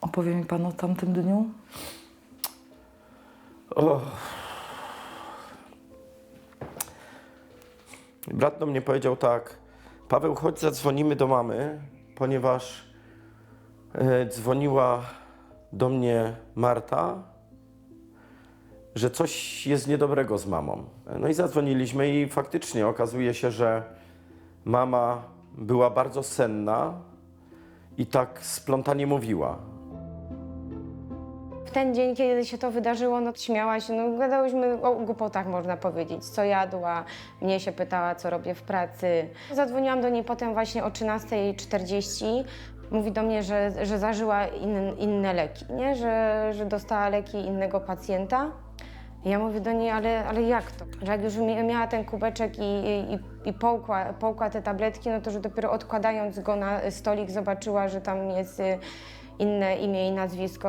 Opowie mi pan o tamtym dniu? O. Brat do mnie powiedział tak, Paweł, chodź zadzwonimy do mamy, ponieważ e, dzwoniła do mnie Marta, że coś jest niedobrego z mamą. No i zadzwoniliśmy i faktycznie okazuje się, że mama była bardzo senna i tak splątanie mówiła. W ten dzień, kiedy się to wydarzyło, no śmiała się, no gadałyśmy o głupotach, można powiedzieć, co jadła, mnie się pytała, co robię w pracy. Zadzwoniłam do niej potem właśnie o 13.40. Mówi do mnie, że, że zażyła in, inne leki, nie? Że, że dostała leki innego pacjenta. Ja mówię do niej, ale, ale jak to? Że jak już mia- miała ten kubeczek i, i, i połkła, połkła te tabletki, no to że dopiero odkładając go na stolik zobaczyła, że tam jest y, inne imię i nazwisko.